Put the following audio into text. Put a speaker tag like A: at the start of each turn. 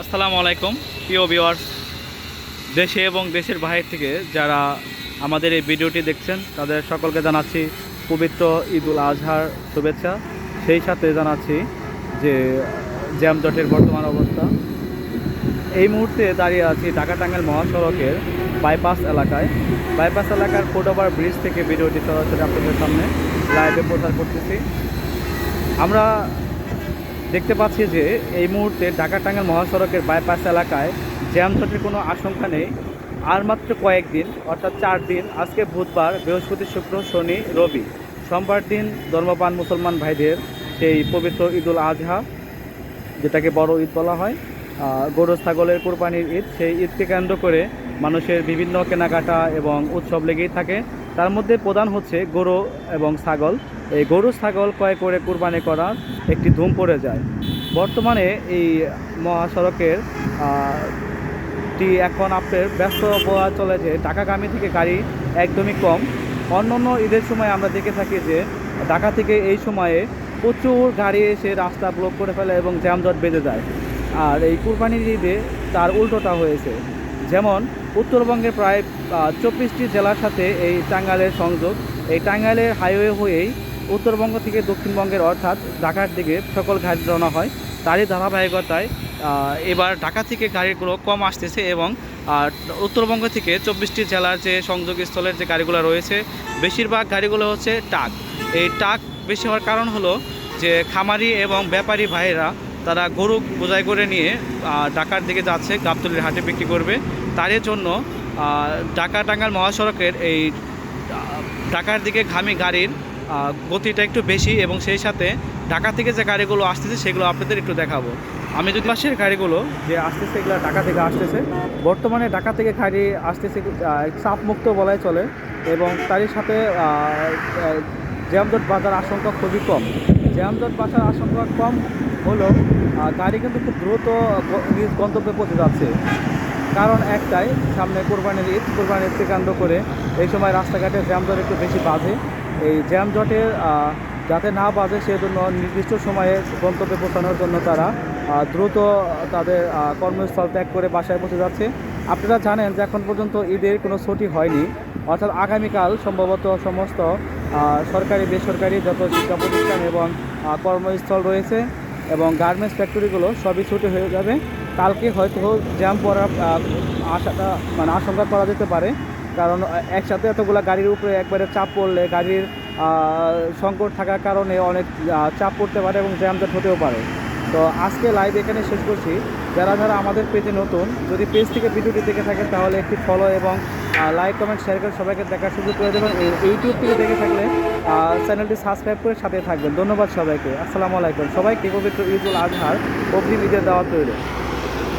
A: আসসালামু আলাইকুম, প্রিয় ভিউয়ার্স দেশে এবং দেশের বাইরে থেকে যারা আমাদের এই ভিডিওটি দেখছেন, তাদের সকলকে জানাচ্ছি পবিত্র ঈদুল আজহার শুভেচ্ছা। সেই সাথে জানাচ্ছি যে জ্যামজটের বর্তমান অবস্থা। এই মুহূর্তে দাঁড়িয়ে আছি ঢাকা টাঙ্গাইল মহাসড়কের বাইপাস এলাকায়। বাইপাস এলাকার ফুটওভার ব্রিজ থেকে ভিডিওটি সরাসরি আপনাদের সামনে লাইভে প্রচার করতেছি। আমরা দেখতে পাচ্ছি যে এই মুহূর্তে ঢাকা টাঙ্গাইল মহাসড়কের বাইপাস এলাকায় জ্যামজটের কোনো আশঙ্কা নেই। আর মাত্র কয়েকদিন, অর্থাৎ চার দিন, আজকে বুধবার, বৃহস্পতি, শুক্র, শনি, রবি, সোমবার দিন ধর্মপান মুসলমান ভাইদের সেই পবিত্র ঈদুল আজহা, যেটাকে বড় ঈদ বলা হয় গরু, ছাগলের কোরবানির ঈদ, সেই ঈদকে কেন্দ্র করে মানুষের বিভিন্ন কেনাকাটা এবং উৎসব লেগেই থাকে। তার মধ্যে প্রধান হচ্ছে গরু এবং ছাগল। এই গরু, ছাগল ক্রয় করে কোরবানি করার একটি ধুম পড়ে যায়। বর্তমানে এই মহাসড়কের টি এখন আপনার ব্যস্ত বলা চলে যে ঢাকাগামী থেকে গাড়ি একদমই কম। অন্য অন্য ঈদের সময় আমরা দেখে থাকি যে ঢাকা থেকে এই সময়ে প্রচুর গাড়ি এসে রাস্তা ব্লক করে ফেলে এবং জ্যামজট বেঁধে যায়। আর এই কুরবানির ঈদে তার উল্টোটা হয়েছে। যেমন উত্তরবঙ্গের প্রায় চব্বিশটি জেলার সাথে এই টাঙ্গাইলের সংযোগ। এই টাঙ্গাইলের হাইওয়ে হয়েই উত্তরবঙ্গ থেকে দক্ষিণবঙ্গের অর্থাৎ ঢাকার দিকে সকল গাড়ি রওনা হয়। তারই ধারাবাহিকতায় এবার ঢাকা থেকে গাড়িগুলো কম আসতেছে এবং উত্তরবঙ্গ থেকে চব্বিশটি জেলার যে সংযোগস্থলের যে গাড়িগুলো রয়েছে, বেশিরভাগ গাড়িগুলো হচ্ছে টাক এই টাক বেশি হওয়ার কারণ হলো যে খামারি এবং ব্যাপারী ভাইয়েরা তারা গরু বোঝাই করে নিয়ে ঢাকার দিকে যাচ্ছে, গাবতলির হাটে বিক্রি করবে। তারই জন্য ঢাকা টাঙ্গাইল মহাসড়কের এই ঢাকার দিকে ঘামি গাড়ির গতিটা একটু বেশি এবং সেই সাথে ঢাকা থেকে যে গাড়িগুলো আসতেছে সেগুলো আপনাদের একটু দেখাবো। আমি যদি পাশের গাড়িগুলো যে আসতেছে এগুলো ঢাকা থেকে আসতেছে, বর্তমানে ঢাকা থেকে গাড়ি আসতেছে চাপমুক্ত বলাই চলে এবং তারই সাথে জ্যামজট বাজার আশঙ্কা খুবই কম। জ্যামজট বাজার আশঙ্কা কম আহ, গাড়ি কিন্তু খুব দ্রুত নিজ গন্তব্যে পৌঁছে যাচ্ছে। কারণ একটাই সামনে কোরবানির ঈদ কোরবানির ঈদকে কেন্দ্র করে এই সময় রাস্তাঘাটে জ্যামজট একটু বেশি বাজে। এই জ্যামজটের আহ, যাতে না বাজে সেজন্য নির্দিষ্ট সময়ে গন্তব্যে পৌঁছানোর জন্য তারা দ্রুত তাদের কর্মস্থল ত্যাগ করে বাসায় পৌঁছে যাচ্ছে। আপনারা জানেন যে এখন পর্যন্ত ঈদের কোনো ছুটি হয়নি। অর্থাৎ আগামীকাল সম্ভবত সমস্ত সরকারি বেসরকারি যত শিক্ষা প্রতিষ্ঠান এবং কর্মস্থল রয়েছে এবং গার্মেন্টস ফ্যাক্টরিগুলো সবই ছুটি হয়ে যাবে। কালকে হয়তো জ্যাম পড়ার আশাটা মানে আশঙ্কা করা যেতে পারে। কারণ একসাথে এতগুলো গাড়ির উপরে একবারে চাপ পড়লে গাড়ির সংকট থাকার কারণে অনেক চাপ পড়তে পারে এবং জ্যামজট হতেও পারে। তো আজকে লাইভ এখানে শেষ করছি। যারা যারা আমাদের পেজে নতুন, যদি পেজ থেকে ভিডিওটি দেখে থাকেন, তাহলে একটি ফলো এবং লাইক কমেন্ট শেয়ার করে সবাইকে দেখার সুযোগ করে দেবেন। ইউটিউব থেকে দেখে থাকলে চ্যানেলটি সাবস্ক্রাইব করে সাথে থাকবেন। ধন্যবাদ সবাইকে। আসসালামু আলাইকুম। সবাইকে পবিত্র ঈদুল আজহার অগ্রিম ঈদের দাওয়াত তৈরি